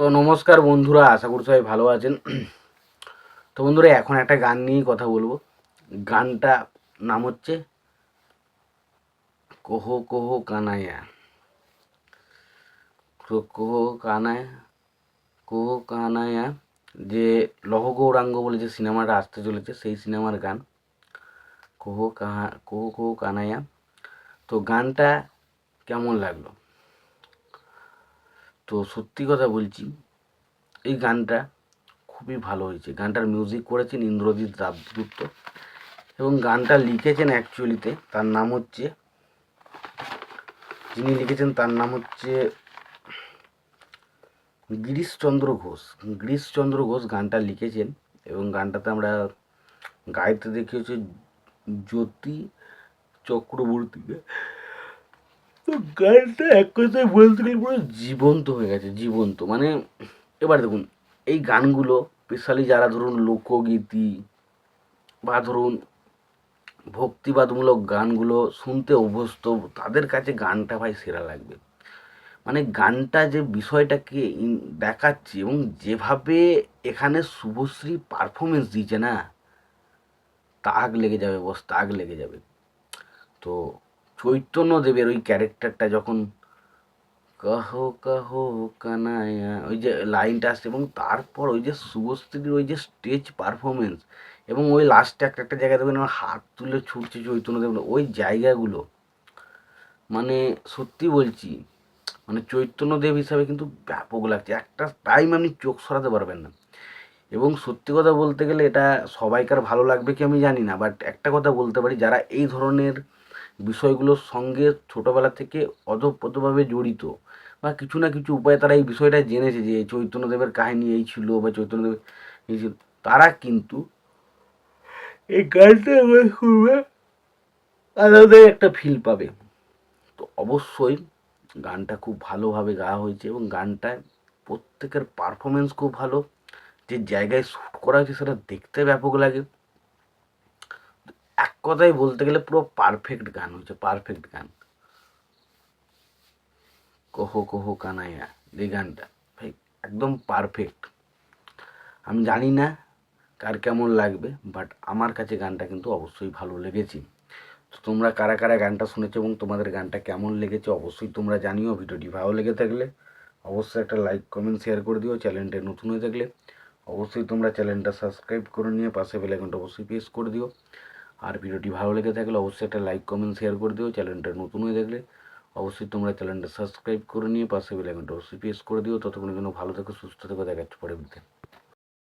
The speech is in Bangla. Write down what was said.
তো নমস্কার বন্ধুরা, আশা করি সবাই ভালো আছেন। তো বন্ধুরা, এখন একটা গান নিয়েই কথা বলব। গানটা নাম হচ্ছে কোহো কোহো কানাইয়া। তো কোহো কানায় কোহো কানাইয়া যে লহ গৌরাঙ্গ বলে যে সিনেমাটা আসতে চলেছে, সেই সিনেমার গান। কোহো কাহা, কোহো কোহো কানাইয়া। তো গানটা কেমন লাগল? তো সত্যি কথা বলছি, এই গানটা খুবই ভালো হয়েছে। গানটার মিউজিক করেছেন ইন্দ্রজিৎ রাজগুপ্ত এবং গানটা লিখেছেন অ্যাকচুয়ালিতে তার নাম হচ্ছে, যিনি লিখেছেন তার নাম হচ্ছে গিরিশচন্দ্র ঘোষ। গিরিশচন্দ্র ঘোষ গানটা লিখেছেন এবং গানটাতে আমরা গাইতে দেখি হচ্ছে জ্যোতি চক্রবর্তীকে। গানটা এক কথায় বলতে গেলে পুরো জীবন্ত হয়ে গেছে, জীবন্ত। মানে এবার দেখুন, এই গানগুলো স্পেশালি যারা ধরুন লোকগীতি বা ধরুন ভক্তিবাদমূলক গানগুলো শুনতে অভ্যস্ত, তাদের কাছে গানটা ভাই সেরা লাগবে। মানে গানটা যে বিষয়টাকে দেখাচ্ছে এবং যেভাবে এখানে শুভশ্রী পারফরমেন্স দিয়েছে না, তাক লেগে যাবে বস, তাক লেগে যাবে। তো চৈতন্য দেবের ওই ক্যারেক্টারটা যখন কাহো কাহো কানায়া, ওই যে লাইনটা আসছে এবং তারপর ওই যে শুভশ্রীর ওই যে স্টেজ পারফরমেন্স এবং ওই লাস্টে একটা একটা জায়গায় দেখবেন হাত তুলে ছুটছে চৈতন্য দেব ওই জায়গাগুলো। মানে সত্যি বলছি মানে চৈতন্য দেব হিসাবে কিন্তু ব্যাপক লাগছে, একটা টাইম আপনি চোখ সরাতে পারবেন না। এবং সত্যি কথা বলতে গেলে এটা সবাইকার ভালো লাগবে কি আমি জানি না বাট একটা কথা বলতে পারি, যারা এই ধরনের বিষয়গুলোর সঙ্গে ছোটোবেলা থেকে অধপতভাবে জড়িত বা কিছু না কিছু উপায়ে তারা এই বিষয়টা জেনেছে যে চৈতন্যদেবের কাহিনী এই ছিল বা চৈতন্যদেবের এই ছিল। তারা কিন্তু এই গানটা আমার শুনবে আলাদা একটা ফিল পাবে। তো অবশ্যই গানটা খুব ভালোভাবে গাওয়া হয়েছে এবং গানটায় প্রত্যেকের পারফরমেন্স খুব ভালো। যে জায়গায় শ্যুট করা হয়েছে সেটা দেখতে ব্যাপক লাগে। এক কথায় বলতে গেলে পুরো পারফেক্ট গান হয়েছে পারফেক্ট গান। কহো কহো কানাইয়া, এই গানটা, ভাই, একদম পারফেক্ট আমি জানি না কার কেমন লাগবে বাট আমার কাছে গানটা কিন্তু অবশ্যই ভালো লেগেছে। তো তোমরা কারা কারা গানটা শুনেছো এবং তোমাদের গানটা কেমন লেগেছে অবশ্যই তোমরা জানিও। ভিডিওটি ভালো লেগে থাকলে অবশ্যই একটা লাইক কমেন্ট শেয়ার করে দিও। চ্যানেলটা নতুন হয়ে থাকলে অবশ্যই তোমরা চ্যানেলটা সাবস্ক্রাইব করে নিয়ে পাশে বেলাইকনটা অবশ্যই প্রেস করে দিও। আর ভিডিওটি ভালো লেগে থাকলে অবশ্যই একটা লাইক কমেন্ট শেয়ার করে দিও। চ্যানেলটা নতুন হয়ে থাকলে অবশ্যই তোমরা চ্যানেলটা সাবস্ক্রাইব করে নিয়ে পাশে বেলাইকনটা অবশ্যই প্রেস করে দিও। ততক্ষণের জন্য ভালো থেকো, সুস্থ থেকো দেখাচ্ছে পরে